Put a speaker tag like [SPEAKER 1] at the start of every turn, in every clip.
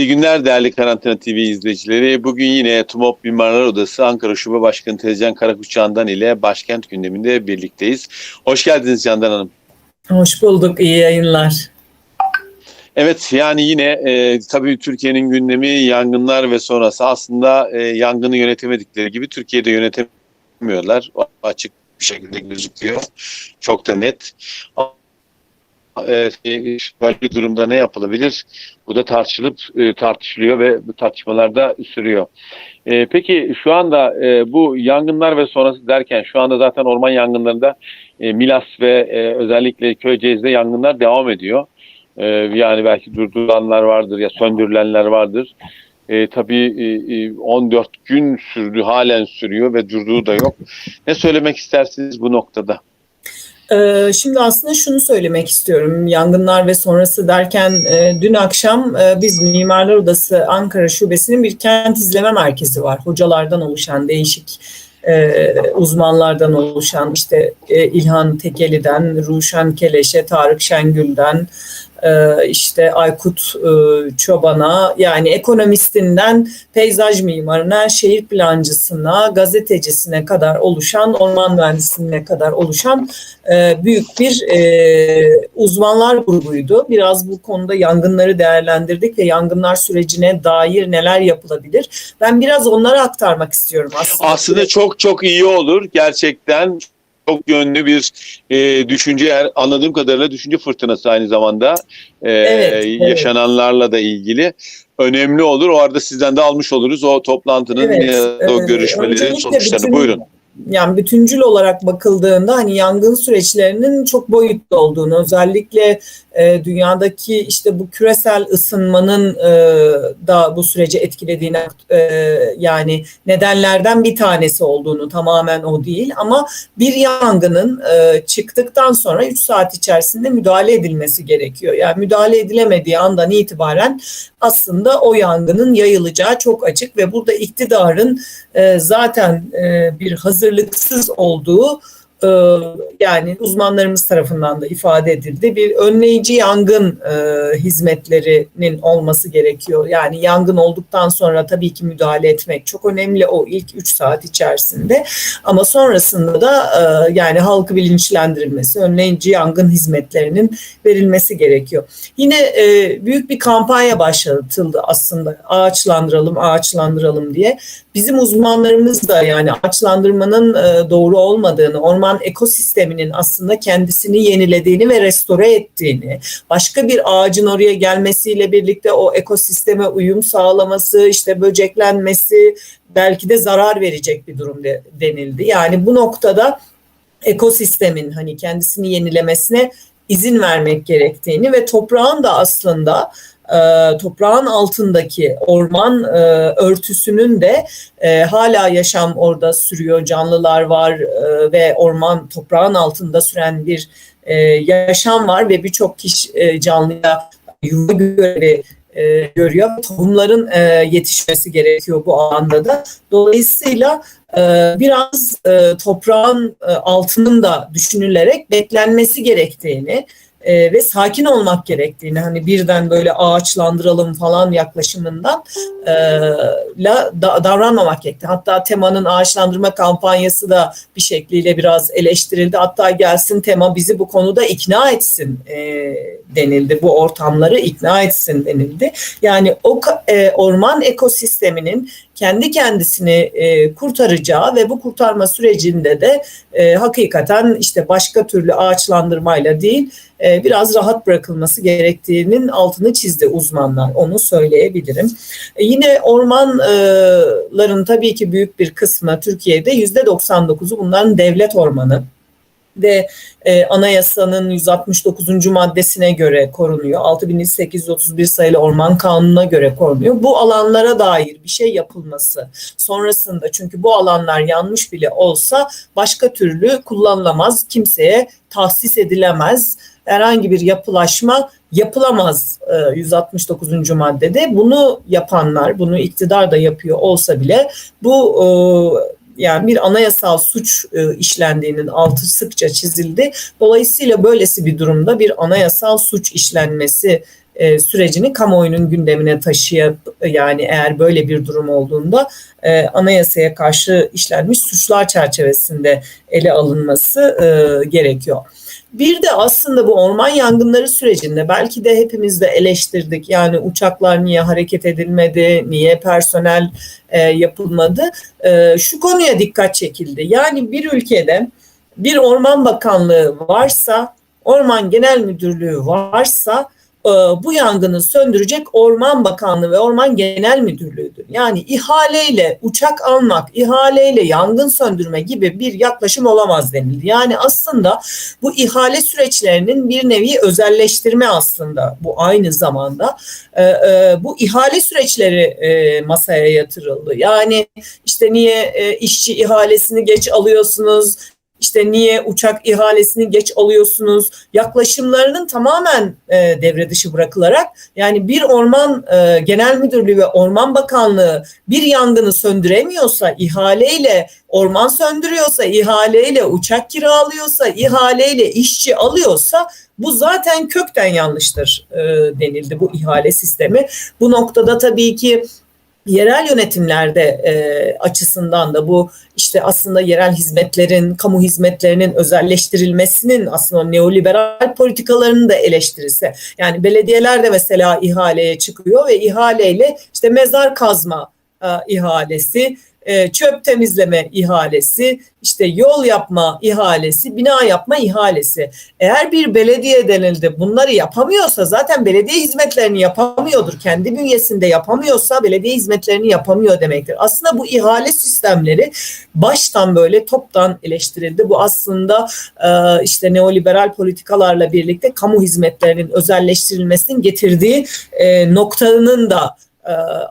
[SPEAKER 1] İyi günler değerli Karantina TV izleyicileri. Bugün yine TUMOP Mimarlar Odası Ankara Şube Başkanı Tezcan Karakuçandan ile başkent gündeminde birlikteyiz. Hoş geldiniz Candan Hanım.
[SPEAKER 2] Hoş bulduk, iyi yayınlar.
[SPEAKER 1] Evet yani yine e, tabii Türkiye'nin gündemi yangınlar ve sonrası aslında e, yangını yönetemedikleri gibi Türkiye'de yönetemiyorlar. O açık bir şekilde gözüküyor. Çok da net. E, durumda ne yapılabilir? Bu da tartışılıp e, tartışılıyor ve bu tartışmalarda sürüyor. E, peki şu anda e, bu yangınlar ve sonrası derken şu anda zaten orman yangınlarında e, Milas ve e, özellikle Köyceğiz'de yangınlar devam ediyor. E, yani belki durdurulanlar vardır ya söndürülenler vardır. E, tabii e, 14 gün sürdü, halen sürüyor ve durduğu da yok. Ne söylemek istersiniz bu noktada?
[SPEAKER 2] Ee, şimdi aslında şunu söylemek istiyorum. Yangınlar ve sonrası derken e, dün akşam e, biz Mimarlar Odası Ankara Şubesi'nin bir kent izleme merkezi var. Hocalardan oluşan değişik e, uzmanlardan oluşan işte İlhan Tekeli'den, Ruşen Keleş'e, Tarık Şengül'den, e, işte Aykut e, Çoban'a yani ekonomistinden peyzaj mimarına, şehir plancısına, gazetecisine kadar oluşan, orman mühendisliğine kadar oluşan e, büyük bir uzmanlar grubuydu. Biraz bu konuda yangınları değerlendirdik ve yangınlar sürecine dair neler yapılabilir? Ben biraz onları aktarmak istiyorum aslında.
[SPEAKER 1] Aslında çok çok iyi olur gerçekten çok yönlü bir e, düşünce anladığım kadarıyla düşünce fırtınası aynı zamanda e, evet, yaşananlarla da ilgili önemli olur. O arada sizden de almış oluruz o toplantının evet, o görüşmelerin sonuçlarını. Bütün, Buyurun
[SPEAKER 2] yani bütüncül olarak bakıldığında hani yangın süreçlerinin çok boyutlu olduğunu özellikle e, dünyadaki işte bu küresel ısınmanın e, da bu süreci etkilediğini e, yani nedenlerden bir tanesi olduğunu tamamen o değil ama bir yangının çıktıktan sonra 3 saat içerisinde müdahale edilmesi gerekiyor. Yani müdahale edilemediği andan itibaren aslında o yangının yayılacağı çok açık ve burada iktidarın zaten bir hazırlıksız olduğu e, yani uzmanlarımız tarafından da ifade edildi. Bir önleyici yangın e, hizmetlerinin olması gerekiyor. Yani yangın olduktan sonra tabii ki müdahale etmek çok önemli o ilk 3 saat içerisinde. Ama sonrasında da e, yani halkı bilinçlendirilmesi, önleyici yangın hizmetlerinin verilmesi gerekiyor. Yine e, büyük bir kampanya başlatıldı aslında. Ağaçlandıralım, ağaçlandıralım diye. Bizim uzmanlarımız da yani ağaçlandırmanın e, doğru olmadığını, orman orman ekosisteminin aslında kendisini yenilediğini ve restore ettiğini, başka bir ağacın oraya gelmesiyle birlikte o ekosisteme uyum sağlaması, işte böceklenmesi belki de zarar verecek bir durum de, denildi. Yani bu noktada ekosistemin hani kendisini yenilemesine izin vermek gerektiğini ve toprağın da aslında e, toprağın altındaki orman e, örtüsünün de e, hala yaşam orada sürüyor, canlılar var e, ve orman toprağın altında süren bir e, yaşam var ve birçok kişi e, canlıya yuva görevi e, görüyor. Tohumların e, yetişmesi gerekiyor bu alanda da. Dolayısıyla e, biraz e, toprağın e, altının da düşünülerek beklenmesi gerektiğini, e, ve sakin olmak gerektiğini hani birden böyle ağaçlandıralım falan yaklaşımından e, la da, davranmamak gerektiğini. Hatta temanın ağaçlandırma kampanyası da bir şekliyle biraz eleştirildi. Hatta gelsin tema bizi bu konuda ikna etsin e, denildi. Bu ortamları ikna etsin denildi. Yani o e, orman ekosisteminin kendi kendisini e, kurtaracağı ve bu kurtarma sürecinde de e, hakikaten işte başka türlü ağaçlandırmayla değil e, biraz rahat bırakılması gerektiğinin altını çizdi uzmanlar. Onu söyleyebilirim. E, yine ormanların tabii ki büyük bir kısmı Türkiye'de yüzde 99'u bunların devlet ormanı ve e, anayasanın 169. maddesine göre korunuyor. 6831 sayılı Orman Kanunu'na göre korunuyor. Bu alanlara dair bir şey yapılması sonrasında çünkü bu alanlar yanmış bile olsa başka türlü kullanılamaz, kimseye tahsis edilemez herhangi bir yapılaşma yapılamaz 169. E, maddede. Bunu yapanlar, bunu iktidar da yapıyor olsa bile bu e, yani bir anayasal suç e, işlendiğinin altı sıkça çizildi. Dolayısıyla böylesi bir durumda bir anayasal suç işlenmesi sürecini kamuoyunun gündemine taşıyıp yani eğer böyle bir durum olduğunda anayasaya karşı işlenmiş suçlar çerçevesinde ele alınması gerekiyor. Bir de aslında bu orman yangınları sürecinde belki de hepimiz de eleştirdik. Yani uçaklar niye hareket edilmedi, niye personel e, yapılmadı. E, şu konuya dikkat çekildi. Yani bir ülkede bir orman bakanlığı varsa, orman genel müdürlüğü varsa bu yangını söndürecek Orman Bakanlığı ve Orman Genel Müdürlüğü'dür. Yani ihaleyle uçak almak, ihaleyle yangın söndürme gibi bir yaklaşım olamaz denildi. Yani aslında bu ihale süreçlerinin bir nevi özelleştirme aslında bu aynı zamanda. E, e, bu ihale süreçleri e, masaya yatırıldı. Yani işte niye e, işçi ihalesini geç alıyorsunuz, işte niye uçak ihalesini geç alıyorsunuz yaklaşımlarının tamamen e, devre dışı bırakılarak yani bir orman e, genel müdürlüğü ve orman bakanlığı bir yangını söndüremiyorsa ihaleyle orman söndürüyorsa ihaleyle uçak kiralıyorsa ihaleyle işçi alıyorsa bu zaten kökten yanlıştır e, denildi bu ihale sistemi. Bu noktada tabii ki yerel yönetimlerde e, açısından da bu işte aslında yerel hizmetlerin, kamu hizmetlerinin özelleştirilmesinin aslında neoliberal politikalarının da eleştirisi. Yani belediyeler de mesela ihaleye çıkıyor ve ihaleyle işte mezar kazma e, ihalesi, e, çöp temizleme ihalesi, işte yol yapma ihalesi, bina yapma ihalesi. Eğer bir belediye denildi bunları yapamıyorsa zaten belediye hizmetlerini yapamıyordur. Kendi bünyesinde yapamıyorsa belediye hizmetlerini yapamıyor demektir. Aslında bu ihale sistemleri baştan böyle toptan eleştirildi. Bu aslında e, işte neoliberal politikalarla birlikte kamu hizmetlerinin özelleştirilmesinin getirdiği e, noktanın da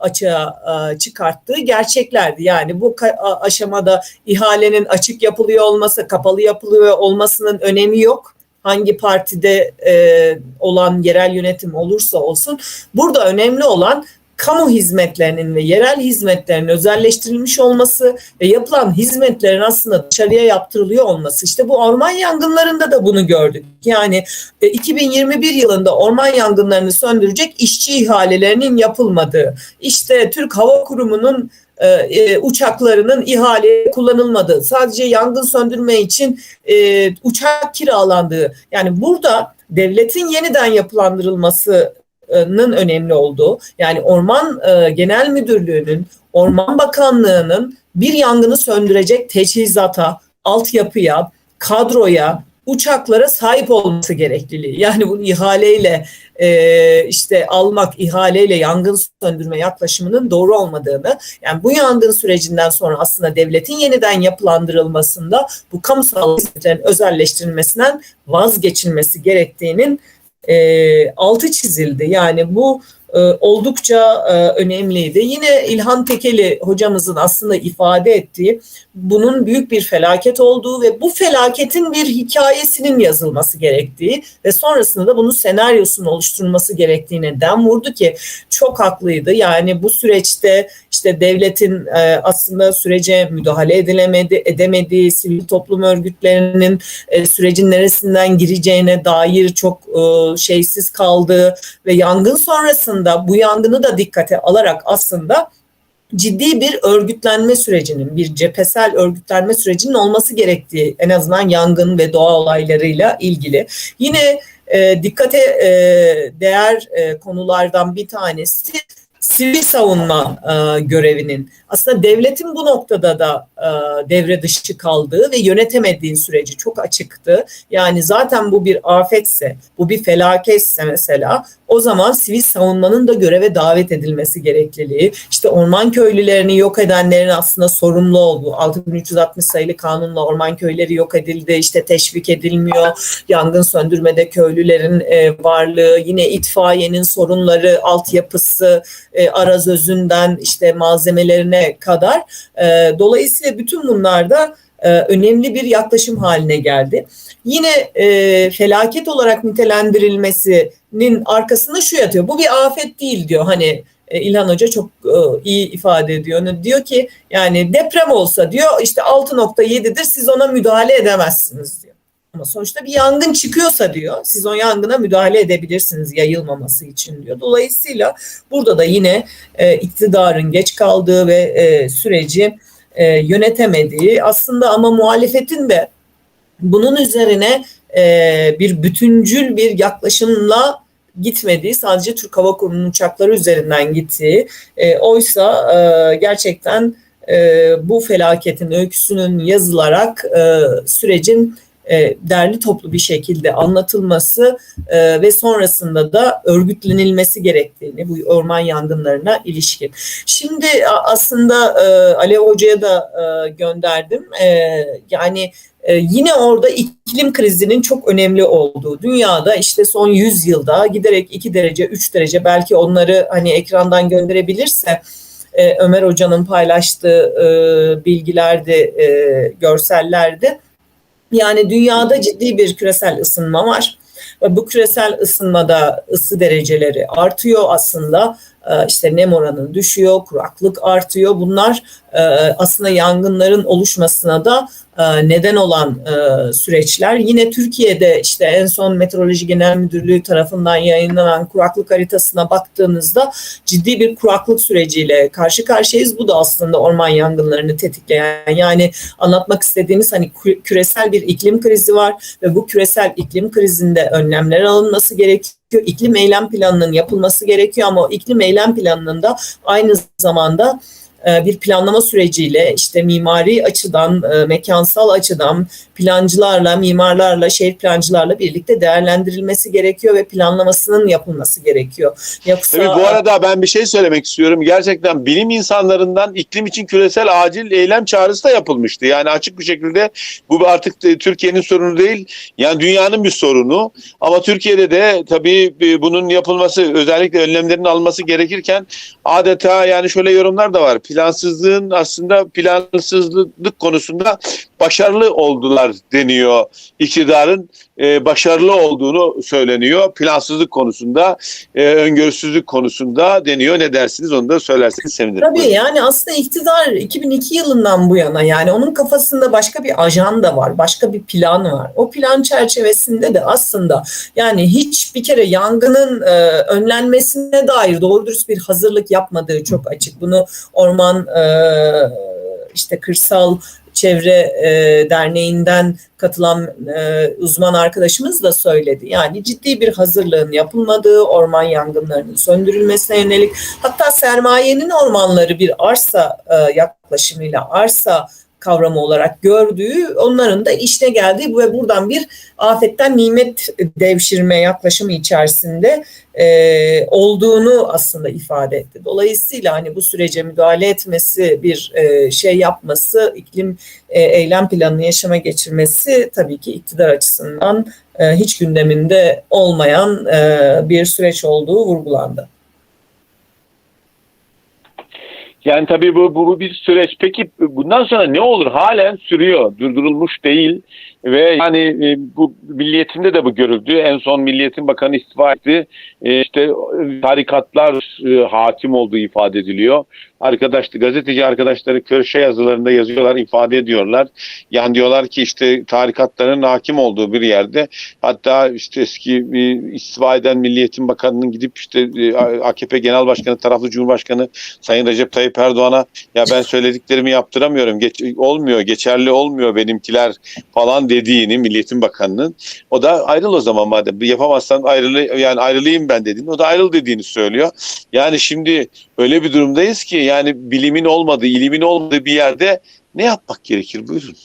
[SPEAKER 2] açığa e, çıkarttığı gerçeklerdi. Yani bu aşamada ihalenin açık yapılıyor olması, kapalı yapılıyor olmasının önemi yok. Hangi partide e, olan yerel yönetim olursa olsun burada önemli olan kamu hizmetlerinin ve yerel hizmetlerin özelleştirilmiş olması ve yapılan hizmetlerin aslında dışarıya yaptırılıyor olması. İşte bu orman yangınlarında da bunu gördük. Yani 2021 yılında orman yangınlarını söndürecek işçi ihalelerinin yapılmadığı, işte Türk Hava Kurumu'nun e, uçaklarının ihale kullanılmadığı, sadece yangın söndürme için e, uçak kiralandığı. Yani burada devletin yeniden yapılandırılması önemli olduğu yani Orman e, Genel Müdürlüğü'nün, Orman Bakanlığı'nın bir yangını söndürecek teçhizata, altyapıya, kadroya, uçaklara sahip olması gerekliliği. Yani bunu ihaleyle e, işte almak, ihaleyle yangın söndürme yaklaşımının doğru olmadığını, yani bu yangın sürecinden sonra aslında devletin yeniden yapılandırılmasında bu kamusal hizmetlerin özelleştirilmesinden vazgeçilmesi gerektiğinin e, altı çizildi. Yani bu e, oldukça e, önemliydi. Yine İlhan Tekeli hocamızın aslında ifade ettiği bunun büyük bir felaket olduğu ve bu felaketin bir hikayesinin yazılması gerektiği ve sonrasında da bunun senaryosunun oluşturulması gerektiğine dem vurdu ki çok haklıydı. Yani bu süreçte işte devletin e, aslında sürece müdahale edilemedi, edemediği sivil toplum örgütlerinin e, sürecin neresinden gireceğine dair çok e, şeysiz kaldığı ve yangın sonrasında bu yangını da dikkate alarak aslında ciddi bir örgütlenme sürecinin, bir cephesel örgütlenme sürecinin olması gerektiği en azından yangın ve doğa olaylarıyla ilgili. Yine e, dikkate e, değer e, konulardan bir tanesi sivil savunma e, görevinin aslında devletin bu noktada da e, devre dışı kaldığı ve yönetemediği süreci çok açıktı. Yani zaten bu bir afetse, bu bir felaketse mesela o zaman sivil savunmanın da göreve davet edilmesi gerekliliği, işte orman köylülerini yok edenlerin aslında sorumlu olduğu, 6360 sayılı kanunla orman köyleri yok edildi, işte teşvik edilmiyor, yangın söndürmede köylülerin e, varlığı, yine itfaiyenin sorunları, altyapısı, e, arazözünden işte malzemelerine kadar. E, dolayısıyla bütün bunlar da e, önemli bir yaklaşım haline geldi. Yine e, felaket olarak nitelendirilmesinin arkasında şu yatıyor. Bu bir afet değil diyor. Hani e, İlhan Hoca çok e, iyi ifade ediyor. Diyor ki yani deprem olsa diyor işte 6.7'dir siz ona müdahale edemezsiniz diyor. Ama sonuçta bir yangın çıkıyorsa diyor, siz o yangına müdahale edebilirsiniz yayılmaması için diyor. Dolayısıyla burada da yine e, iktidarın geç kaldığı ve e, süreci e, yönetemediği aslında ama muhalefetin de bunun üzerine e, bir bütüncül bir yaklaşımla gitmediği sadece Türk Hava Kurumu'nun uçakları üzerinden gittiği e, oysa e, gerçekten e, bu felaketin öyküsünün yazılarak e, sürecin e, derli toplu bir şekilde anlatılması e, ve sonrasında da örgütlenilmesi gerektiğini bu orman yangınlarına ilişkin. Şimdi aslında e, Alev Hoca'ya da e, gönderdim. E, yani e, yine orada iklim krizinin çok önemli olduğu dünyada işte son 100 yılda giderek 2 derece 3 derece belki onları hani ekrandan gönderebilirse e, Ömer Hoca'nın paylaştığı e, bilgilerde e, görsellerde yani dünyada ciddi bir küresel ısınma var. Ve bu küresel ısınmada ısı dereceleri artıyor aslında. İşte nem oranı düşüyor, kuraklık artıyor. Bunlar aslında yangınların oluşmasına da neden olan süreçler. Yine Türkiye'de işte en son Meteoroloji Genel Müdürlüğü tarafından yayınlanan kuraklık haritasına baktığınızda ciddi bir kuraklık süreciyle karşı karşıyayız. Bu da aslında orman yangınlarını tetikleyen yani anlatmak istediğimiz hani küresel bir iklim krizi var ve bu küresel iklim krizinde önlemler alınması gerekiyor iklim eylem planının yapılması gerekiyor ama o iklim eylem planının da aynı zamanda bir planlama süreciyle işte mimari açıdan, e, mekansal açıdan plancılarla, mimarlarla, şehir plancılarla birlikte değerlendirilmesi gerekiyor ve planlamasının yapılması gerekiyor.
[SPEAKER 1] Yoksa Tabii bu arada ben bir şey söylemek istiyorum. Gerçekten bilim insanlarından iklim için küresel acil eylem çağrısı da yapılmıştı. Yani açık bir şekilde bu artık Türkiye'nin sorunu değil. Yani dünyanın bir sorunu. Ama Türkiye'de de tabii e, bunun yapılması özellikle önlemlerin alınması gerekirken adeta yani şöyle yorumlar da var plansızlığın aslında plansızlık konusunda başarılı oldular deniyor. İktidarın e, başarılı olduğunu söyleniyor. Plansızlık konusunda, e, öngörüsüzlük konusunda deniyor. Ne dersiniz onu da söylerseniz sevinirim.
[SPEAKER 2] Tabii yani aslında iktidar 2002 yılından bu yana yani onun kafasında başka bir ajanda var, başka bir plan var. O plan çerçevesinde de aslında yani hiç bir kere yangının e, önlenmesine dair doğru dürüst bir hazırlık yapmadığı çok açık. Bunu Orman e, işte kırsal Çevre e, Derneği'nden katılan e, uzman arkadaşımız da söyledi. Yani ciddi bir hazırlığın yapılmadığı, orman yangınlarının söndürülmesine yönelik, hatta sermayenin ormanları bir arsa e, yaklaşımıyla, arsa kavramı olarak gördüğü, onların da işine geldiği ve buradan bir afetten nimet devşirme yaklaşımı içerisinde e, olduğunu aslında ifade etti. Dolayısıyla hani bu sürece müdahale etmesi, bir e, şey yapması, iklim e, eylem planını yaşama geçirmesi tabii ki iktidar açısından e, hiç gündeminde olmayan e, bir süreç olduğu vurgulandı.
[SPEAKER 1] Yani tabii bu, bu bir süreç. Peki bundan sonra ne olur? Halen sürüyor. Durdurulmuş değil. Ve yani e, bu milliyetimde de bu görüldü. En son Milliyetin Bakanı istifa etti. E, işte tarikatlar e, hakim olduğu ifade ediliyor. Arkadaş, gazeteci arkadaşları köşe yazılarında yazıyorlar, ifade ediyorlar. Yani diyorlar ki işte tarikatların hakim olduğu bir yerde hatta işte eski bir istifa eden Milliyetin Bakanı'nın gidip işte e, AKP Genel Başkanı, taraflı Cumhurbaşkanı Sayın Recep Tayyip Erdoğan'a ya ben söylediklerimi yaptıramıyorum, geç, olmuyor, geçerli olmuyor benimkiler falan dediğini Milliyetin Bakanı'nın o da ayrıl o zaman madem yapamazsan ayrılı yani ayrılayım ben dediğini o da ayrıl dediğini söylüyor. Yani şimdi öyle bir durumdayız ki yani bilimin olmadığı, ilimin olmadığı bir yerde ne yapmak gerekir? Buyurun.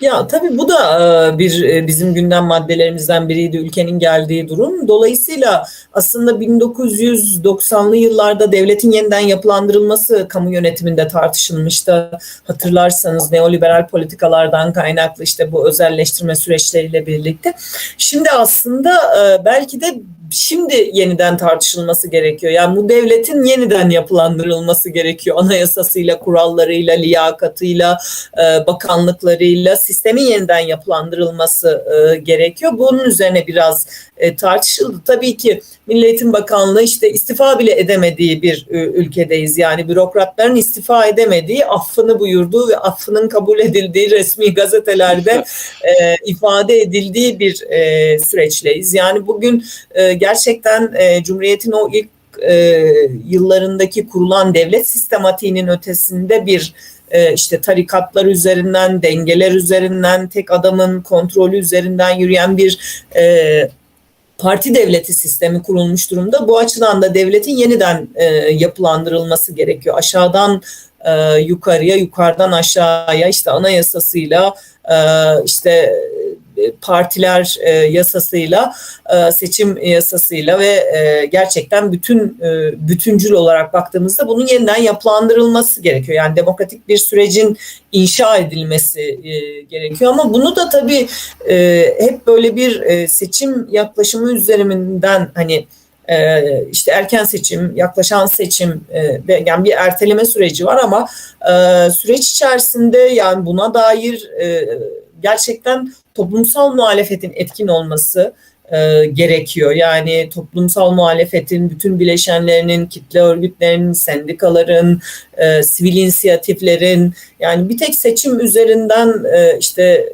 [SPEAKER 2] Ya tabii bu da e, bir e, bizim gündem maddelerimizden biriydi ülkenin geldiği durum. Dolayısıyla aslında 1990'lı yıllarda devletin yeniden yapılandırılması kamu yönetiminde tartışılmıştı. Hatırlarsanız neoliberal politikalardan kaynaklı işte bu özelleştirme süreçleriyle birlikte. Şimdi aslında e, belki de şimdi yeniden tartışılması gerekiyor. Yani bu devletin yeniden yapılandırılması gerekiyor. Anayasasıyla, kurallarıyla, liyakatıyla, e, bakanlıklarıyla sistemin yeniden yapılandırılması e, gerekiyor. Bunun üzerine biraz e, tartışıldı. Tabii ki Milli Eğitim Bakanlığı işte istifa bile edemediği bir e, ülkedeyiz. Yani bürokratların istifa edemediği, affını buyurduğu ve affının kabul edildiği resmi gazetelerde e, ifade edildiği bir e, süreçteyiz. Yani bugün e, gerçekten e, Cumhuriyet'in o ilk e, yıllarındaki kurulan devlet sistematiğinin ötesinde bir e, işte tarikatlar üzerinden, dengeler üzerinden, tek adamın kontrolü üzerinden yürüyen bir e, parti devleti sistemi kurulmuş durumda. Bu açıdan da devletin yeniden e, yapılandırılması gerekiyor. Aşağıdan e, yukarıya, yukarıdan aşağıya işte anayasasıyla, e, işte partiler e, yasasıyla, e, seçim yasasıyla ve e, gerçekten bütün e, bütüncül olarak baktığımızda bunun yeniden yapılandırılması gerekiyor. Yani demokratik bir sürecin inşa edilmesi e, gerekiyor ama bunu da tabii e, hep böyle bir e, seçim yaklaşımı üzerinden hani e, işte erken seçim, yaklaşan seçim e, yani bir erteleme süreci var ama e, süreç içerisinde yani buna dair e, gerçekten toplumsal muhalefetin etkin olması e, gerekiyor. Yani toplumsal muhalefetin bütün bileşenlerinin, kitle örgütlerinin, sendikaların, e, sivil inisiyatiflerin yani bir tek seçim üzerinden e, işte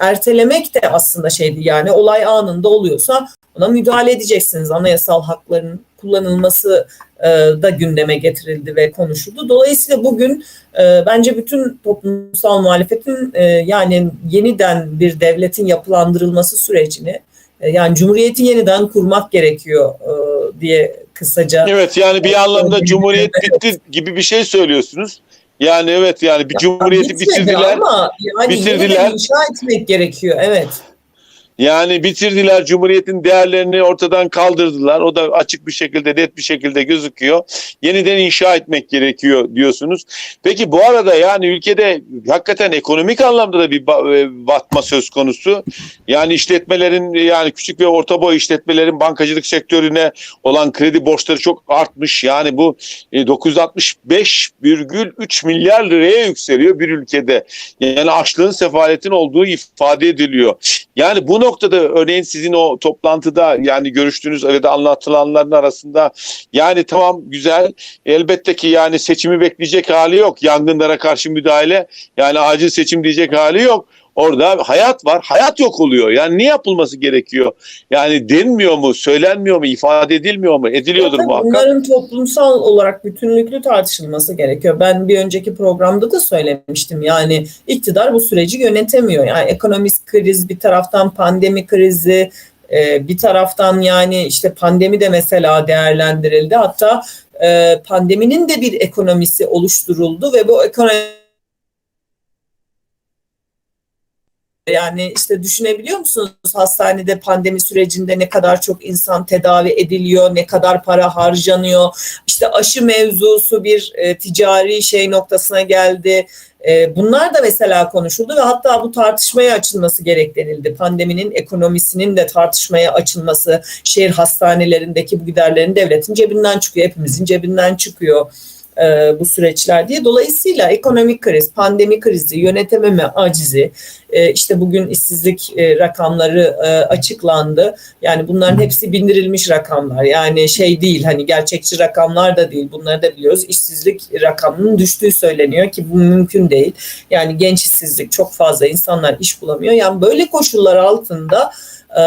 [SPEAKER 2] ertelemek de aslında şeydi yani olay anında oluyorsa ona müdahale edeceksiniz. Anayasal hakların kullanılması e, da gündeme getirildi ve konuşuldu. Dolayısıyla bugün e, bence bütün toplumsal muhalefetin e, yani yeniden bir devletin yapılandırılması sürecini e, yani cumhuriyeti yeniden kurmak gerekiyor e, diye kısaca.
[SPEAKER 1] Evet yani bir anlamda cumhuriyet bitti gibi bir şey söylüyorsunuz. Yani evet yani bir cumhuriyeti bitirdiler.
[SPEAKER 2] Ama yani
[SPEAKER 1] bitirdiler.
[SPEAKER 2] inşa etmek gerekiyor. Evet.
[SPEAKER 1] Yani bitirdiler Cumhuriyet'in değerlerini ortadan kaldırdılar. O da açık bir şekilde net bir şekilde gözüküyor. Yeniden inşa etmek gerekiyor diyorsunuz. Peki bu arada yani ülkede hakikaten ekonomik anlamda da bir batma söz konusu. Yani işletmelerin yani küçük ve orta boy işletmelerin bankacılık sektörüne olan kredi borçları çok artmış. Yani bu 965,3 milyar liraya yükseliyor bir ülkede. Yani açlığın sefaletin olduğu ifade ediliyor. Yani bu noktada örneğin sizin o toplantıda yani görüştüğünüz ya da anlatılanların arasında yani tamam güzel elbette ki yani seçimi bekleyecek hali yok. Yangınlara karşı müdahale yani acil seçim diyecek hali yok. Orada hayat var. Hayat yok oluyor. Yani ne yapılması gerekiyor? Yani denmiyor mu, söylenmiyor mu, ifade edilmiyor mu? Ediliyordur
[SPEAKER 2] Zaten
[SPEAKER 1] muhakkak.
[SPEAKER 2] Bunların toplumsal olarak bütünlüklü tartışılması gerekiyor. Ben bir önceki programda da söylemiştim. Yani iktidar bu süreci yönetemiyor. Yani ekonomik kriz bir taraftan pandemi krizi, e, bir taraftan yani işte pandemi de mesela değerlendirildi. Hatta e, pandeminin de bir ekonomisi oluşturuldu ve bu ekonomi Yani işte düşünebiliyor musunuz hastanede pandemi sürecinde ne kadar çok insan tedavi ediliyor, ne kadar para harcanıyor. İşte aşı mevzusu bir e, ticari şey noktasına geldi. E, bunlar da mesela konuşuldu ve hatta bu tartışmaya açılması gerektirildi. Pandeminin ekonomisinin de tartışmaya açılması, şehir hastanelerindeki bu giderlerin devletin cebinden çıkıyor, hepimizin cebinden çıkıyor e, bu süreçler diye. Dolayısıyla ekonomik kriz, pandemi krizi, yönetememe acizi, e, işte bugün işsizlik e, rakamları e, açıklandı. Yani bunların hepsi bindirilmiş rakamlar. Yani şey değil hani gerçekçi rakamlar da değil. Bunları da biliyoruz. İşsizlik rakamının düştüğü söyleniyor ki bu mümkün değil. Yani genç işsizlik çok fazla insanlar iş bulamıyor. Yani böyle koşullar altında ee,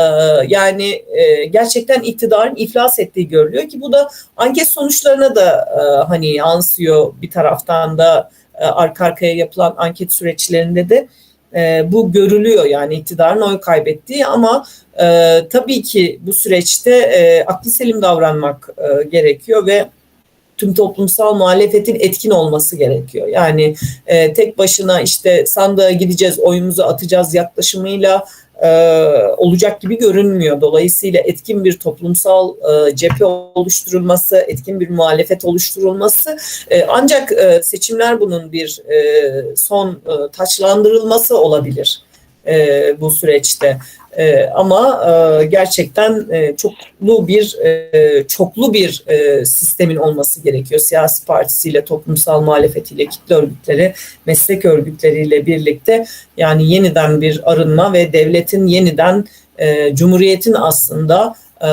[SPEAKER 2] yani e, gerçekten iktidarın iflas ettiği görülüyor ki bu da anket sonuçlarına da e, hani yansıyor bir taraftan da e, arka arkaya yapılan anket süreçlerinde de bu görülüyor yani iktidarın oy kaybettiği ama tabii ki bu süreçte aklı selim davranmak gerekiyor ve tüm toplumsal muhalefetin etkin olması gerekiyor. Yani e, tek başına işte sandığa gideceğiz, oyumuzu atacağız yaklaşımıyla e, olacak gibi görünmüyor. Dolayısıyla etkin bir toplumsal e, cephe oluşturulması, etkin bir muhalefet oluşturulması e, ancak e, seçimler bunun bir e, son e, taçlandırılması olabilir e, bu süreçte. E, ama e, gerçekten e, çoklu bir e, çoklu bir e, sistemin olması gerekiyor. Siyasi partisiyle, toplumsal muhalefetiyle, kitle örgütleri, meslek örgütleriyle birlikte yani yeniden bir arınma ve devletin yeniden e, cumhuriyetin aslında e,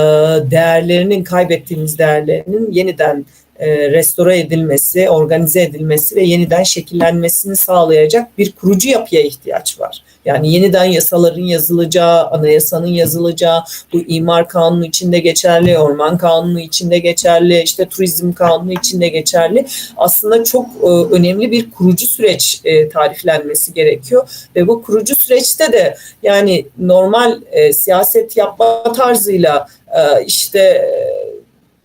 [SPEAKER 2] değerlerinin kaybettiğimiz değerlerinin yeniden e, restore edilmesi, organize edilmesi ve yeniden şekillenmesini sağlayacak bir kurucu yapıya ihtiyaç var. Yani yeniden yasaların yazılacağı, anayasanın yazılacağı, bu imar kanunu içinde geçerli, orman kanunu içinde geçerli, işte turizm kanunu içinde geçerli. Aslında çok e, önemli bir kurucu süreç e, tariflenmesi gerekiyor ve bu kurucu süreçte de yani normal e, siyaset yapma tarzıyla işte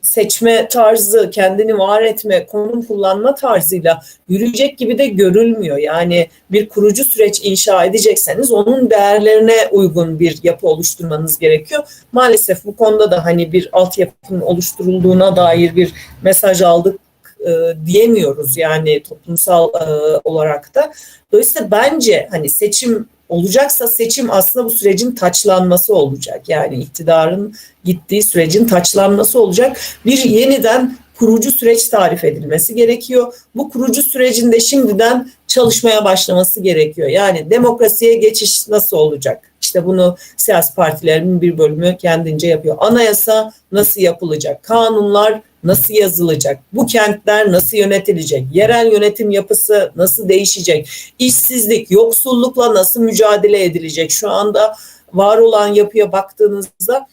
[SPEAKER 2] seçme tarzı, kendini var etme, konum kullanma tarzıyla yürüyecek gibi de görülmüyor. Yani bir kurucu süreç inşa edecekseniz onun değerlerine uygun bir yapı oluşturmanız gerekiyor. Maalesef bu konuda da hani bir altyapının oluşturulduğuna dair bir mesaj aldık e, diyemiyoruz yani toplumsal e, olarak da. Dolayısıyla bence hani seçim olacaksa seçim aslında bu sürecin taçlanması olacak. Yani iktidarın gittiği sürecin taçlanması olacak. Bir yeniden kurucu süreç tarif edilmesi gerekiyor. Bu kurucu sürecinde şimdiden çalışmaya başlaması gerekiyor. Yani demokrasiye geçiş nasıl olacak? İşte bunu siyasi partilerin bir bölümü kendince yapıyor. Anayasa nasıl yapılacak? Kanunlar nasıl yazılacak? Bu kentler nasıl yönetilecek? Yerel yönetim yapısı nasıl değişecek? İşsizlik, yoksullukla nasıl mücadele edilecek? Şu anda var olan yapıya baktığınızda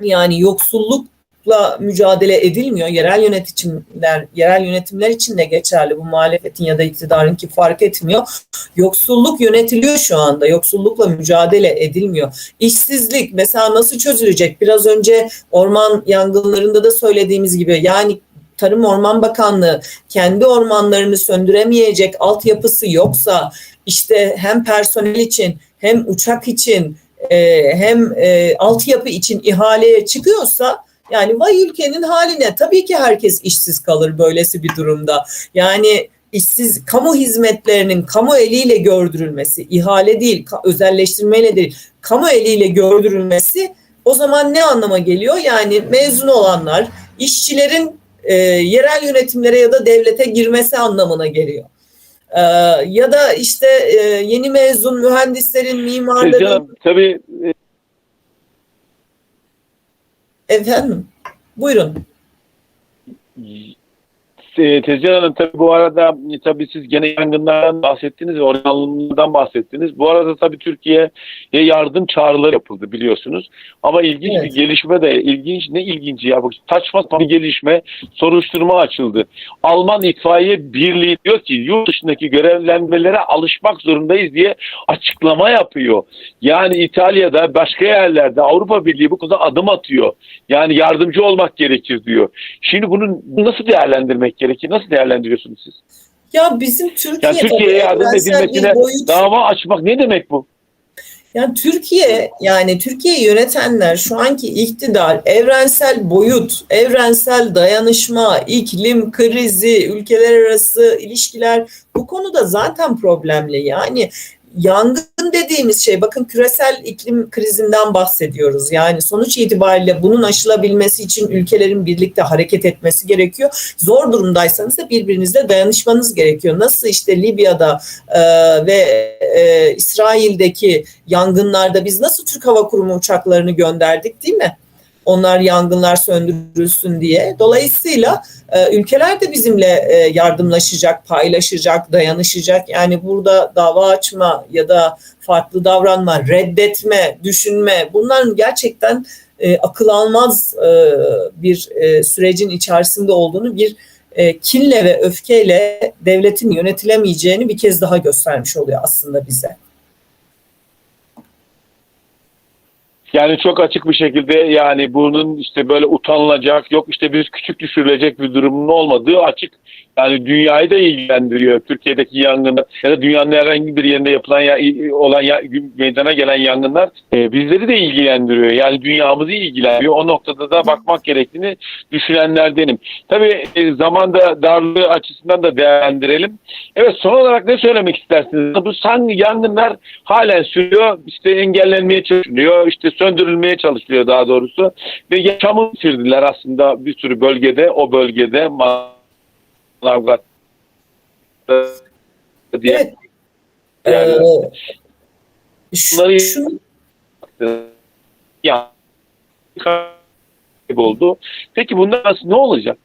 [SPEAKER 2] yani yoksullukla mücadele edilmiyor. Yerel yönetimler, yerel yönetimler için de geçerli. Bu muhalefetin ya da iktidarın ki fark etmiyor. Yoksulluk yönetiliyor şu anda. Yoksullukla mücadele edilmiyor. İşsizlik mesela nasıl çözülecek? Biraz önce orman yangınlarında da söylediğimiz gibi yani Tarım Orman Bakanlığı kendi ormanlarını söndüremeyecek altyapısı yoksa işte hem personel için hem uçak için e, hem e, altyapı için ihaleye çıkıyorsa yani vay ülkenin haline tabii ki herkes işsiz kalır böylesi bir durumda. Yani işsiz kamu hizmetlerinin kamu eliyle gördürülmesi, ihale değil, özelleştirmeyle değil, kamu eliyle gördürülmesi o zaman ne anlama geliyor? Yani mezun olanlar, işçilerin e, yerel yönetimlere ya da devlete girmesi anlamına geliyor. Ee, ya da işte e, yeni mezun mühendislerin, mimarların...
[SPEAKER 1] Tabii
[SPEAKER 2] Efendim, buyurun.
[SPEAKER 1] E, Tezcan Hanım tabii bu arada e, tabii siz gene yangınlardan bahsettiniz ve ormanlardan bahsettiniz. Bu arada tabii Türkiye'ye yardım çağrıları yapıldı biliyorsunuz. Ama ilginç
[SPEAKER 2] Evet.
[SPEAKER 1] bir gelişme de ilginç ne ilginci ya bak saçma bir gelişme soruşturma açıldı. Alman itfaiye birliği diyor ki yurt dışındaki görevlendirmelere alışmak zorundayız diye açıklama yapıyor. Yani İtalya'da başka yerlerde Avrupa Birliği bu konuda adım atıyor. Yani yardımcı olmak gerekir diyor. Şimdi bunu nasıl değerlendirmek gerekir? Nasıl değerlendiriyorsunuz siz?
[SPEAKER 2] Ya bizim Türkiye'de
[SPEAKER 1] Yani Türkiye'ye yardım edilmesine
[SPEAKER 2] boyut-
[SPEAKER 1] dava açmak ne demek bu?
[SPEAKER 2] Yani Türkiye yani Türkiye yönetenler şu anki iktidar evrensel boyut, evrensel dayanışma, iklim krizi, ülkeler arası ilişkiler bu konuda zaten problemli. Yani yangın dediğimiz şey bakın küresel iklim krizinden bahsediyoruz. Yani sonuç itibariyle bunun aşılabilmesi için ülkelerin birlikte hareket etmesi gerekiyor. Zor durumdaysanız da birbirinizle dayanışmanız gerekiyor. Nasıl işte Libya'da e, ve e, İsrail'deki yangınlarda biz nasıl Türk Hava Kurumu uçaklarını gönderdik değil mi? Onlar yangınlar söndürülsün diye. Dolayısıyla e, ülkeler de bizimle e, yardımlaşacak, paylaşacak, dayanışacak. Yani burada dava açma ya da farklı davranma, reddetme, düşünme bunların gerçekten e, akıl almaz e, bir e, sürecin içerisinde olduğunu bir e, kinle ve öfkeyle devletin yönetilemeyeceğini bir kez daha göstermiş oluyor aslında bize.
[SPEAKER 1] Yani çok açık bir şekilde yani bunun işte böyle utanılacak yok işte biz küçük düşürülecek bir durumun olmadığı açık Yani dünyayı da ilgilendiriyor. Türkiye'deki yangınlar ya da dünyanın herhangi bir yerinde yapılan ya, olan ya, meydana gelen yangınlar e, bizleri de ilgilendiriyor. Yani dünyamızı ilgilendiriyor. O noktada da bakmak gerektiğini düşünenlerdenim. Tabii e, zamanda darlığı açısından da değerlendirelim. Evet son olarak ne söylemek istersiniz? Bu hangi yangınlar halen sürüyor. İşte engellenmeye çalışılıyor. işte söndürülmeye çalışılıyor daha doğrusu. Ve yaşamı bitirdiler aslında bir sürü bölgede. O bölgede Manavgat'ta diye.
[SPEAKER 2] Evet.
[SPEAKER 1] Yani
[SPEAKER 2] Ee, şu-
[SPEAKER 1] bunları-
[SPEAKER 2] şunu-
[SPEAKER 1] ya kayboldu. Peki bundan nasıl ne olacak?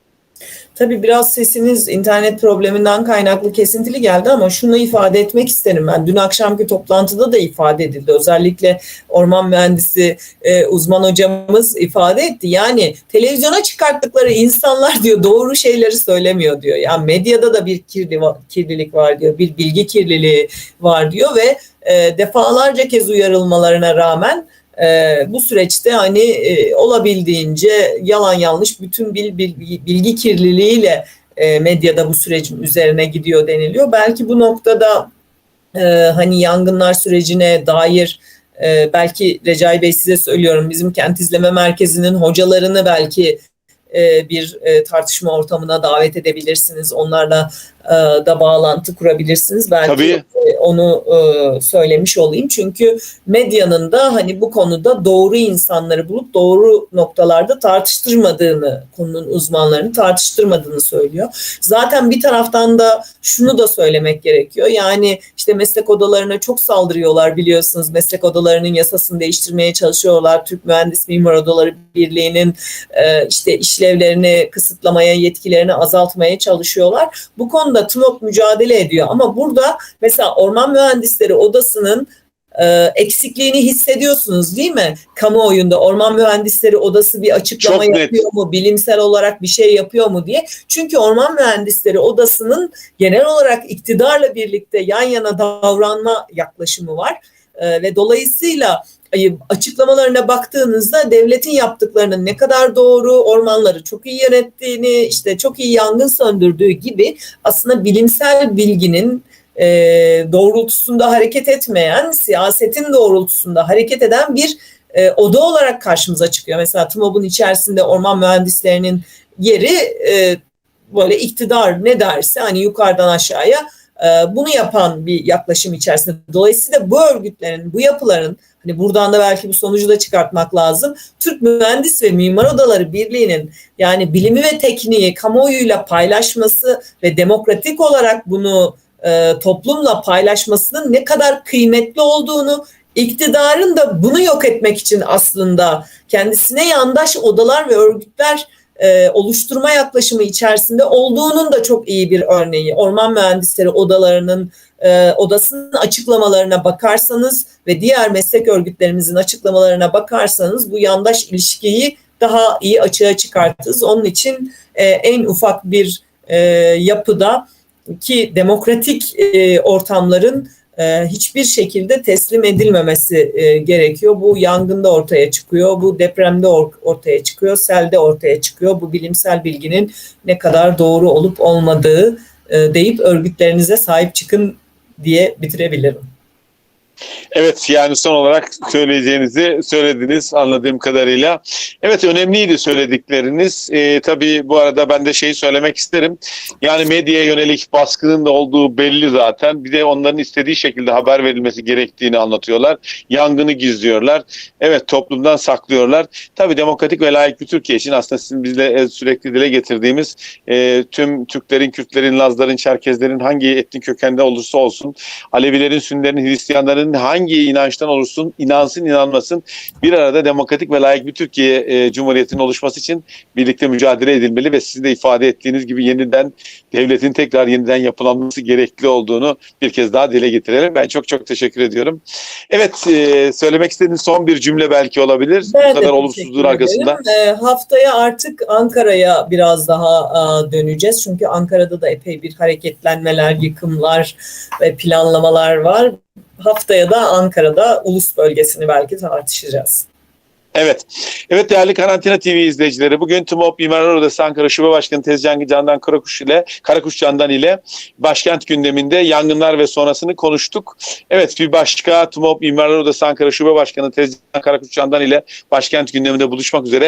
[SPEAKER 2] Tabii biraz sesiniz internet probleminden kaynaklı kesintili geldi ama şunu ifade etmek isterim ben. Dün akşamki toplantıda da ifade edildi. Özellikle orman mühendisi e, uzman hocamız ifade etti. Yani televizyona çıkarttıkları insanlar diyor doğru şeyleri söylemiyor diyor. Yani medyada da bir kirli, kirlilik var diyor. Bir bilgi kirliliği var diyor ve e, defalarca kez uyarılmalarına rağmen e, bu süreçte hani e, olabildiğince yalan yanlış bütün bil, bil, bilgi kirliliğiyle e, medyada bu sürecin üzerine gidiyor deniliyor. Belki bu noktada e, hani yangınlar sürecine dair e, belki Recai Bey size söylüyorum bizim kent izleme merkezinin hocalarını belki e, bir e, tartışma ortamına davet edebilirsiniz. Onlarla da bağlantı kurabilirsiniz. Belki
[SPEAKER 1] Tabii.
[SPEAKER 2] e, onu e, söylemiş olayım. Çünkü medyanın da hani bu konuda doğru insanları bulup doğru noktalarda tartıştırmadığını, konunun uzmanlarını tartıştırmadığını söylüyor. Zaten bir taraftan da şunu da söylemek gerekiyor. Yani işte meslek odalarına çok saldırıyorlar biliyorsunuz. Meslek odalarının yasasını değiştirmeye çalışıyorlar. Türk Mühendis Mimar Odaları Birliği'nin e, işte işlevlerini kısıtlamaya, yetkilerini azaltmaya çalışıyorlar. Bu konuda TMOK mücadele ediyor. Ama burada mesela Orman Mühendisleri Odası'nın e, eksikliğini hissediyorsunuz değil mi? Kamuoyunda Orman Mühendisleri Odası bir açıklama
[SPEAKER 1] Çok net.
[SPEAKER 2] yapıyor mu? Bilimsel olarak bir şey yapıyor mu diye. Çünkü Orman Mühendisleri Odası'nın genel olarak iktidarla birlikte yan yana davranma yaklaşımı var. E, ve dolayısıyla açıklamalarına baktığınızda devletin yaptıklarının ne kadar doğru, ormanları çok iyi yönettiğini, işte çok iyi yangın söndürdüğü gibi aslında bilimsel bilginin e, doğrultusunda hareket etmeyen, siyasetin doğrultusunda hareket eden bir e, oda olarak karşımıza çıkıyor. Mesela TMOB'un içerisinde orman mühendislerinin yeri e, böyle iktidar ne derse hani yukarıdan aşağıya bunu yapan bir yaklaşım içerisinde. Dolayısıyla bu örgütlerin, bu yapıların hani buradan da belki bu sonucu da çıkartmak lazım. Türk Mühendis ve Mimar Odaları Birliği'nin yani bilimi ve tekniği kamuoyuyla paylaşması ve demokratik olarak bunu e, toplumla paylaşmasının ne kadar kıymetli olduğunu iktidarın da bunu yok etmek için aslında kendisine yandaş odalar ve örgütler e, oluşturma yaklaşımı içerisinde olduğunun da çok iyi bir örneği. Orman mühendisleri odalarının e, odasının açıklamalarına bakarsanız ve diğer meslek örgütlerimizin açıklamalarına bakarsanız bu yandaş ilişkiyi daha iyi açığa çıkartırız. Onun için e, en ufak bir e, yapıda ki demokratik e, ortamların hiçbir şekilde teslim edilmemesi e, gerekiyor. Bu yangında ortaya çıkıyor, bu depremde or- ortaya çıkıyor, selde ortaya çıkıyor. Bu bilimsel bilginin ne kadar doğru olup olmadığı e, deyip örgütlerinize sahip çıkın diye bitirebilirim.
[SPEAKER 1] Evet yani son olarak söyleyeceğinizi söylediniz anladığım kadarıyla. Evet önemliydi söyledikleriniz. Ee, tabii bu arada ben de şeyi söylemek isterim. Yani medyaya yönelik baskının da olduğu belli zaten. Bir de onların istediği şekilde haber verilmesi gerektiğini anlatıyorlar. Yangını gizliyorlar. Evet toplumdan saklıyorlar. Tabii demokratik ve layık bir Türkiye için aslında sizin bizle sürekli dile getirdiğimiz e, tüm Türklerin, Kürtlerin, Lazların, Çerkezlerin hangi etnik kökende olursa olsun Alevilerin, Sünnilerin, Hristiyanların hangi inançtan olursun, inansın inanmasın bir arada demokratik ve layık bir Türkiye e, Cumhuriyeti'nin oluşması için birlikte mücadele edilmeli ve sizin de ifade ettiğiniz gibi yeniden devletin tekrar yeniden yapılanması gerekli olduğunu bir kez daha dile getirelim. Ben çok çok teşekkür ediyorum. Evet, e, söylemek istediğiniz son bir cümle belki olabilir.
[SPEAKER 2] Ben
[SPEAKER 1] Bu kadar olumsuzluğun arkasında.
[SPEAKER 2] E, haftaya artık Ankara'ya biraz daha a, döneceğiz. Çünkü Ankara'da da epey bir hareketlenmeler, yıkımlar ve planlamalar var. Haftaya da Ankara'da ulus bölgesini belki tartışacağız.
[SPEAKER 1] Evet. Evet değerli Karantina TV izleyicileri. Bugün TUMOP Mimarlar Odası Ankara Şube Başkanı Tezcan Candan Karakuş ile Karakuş Candan ile başkent gündeminde yangınlar ve sonrasını konuştuk. Evet bir başka TUMOP Mimarlar Odası Ankara Şube Başkanı Tezcan Karakuş Candan ile başkent gündeminde buluşmak üzere.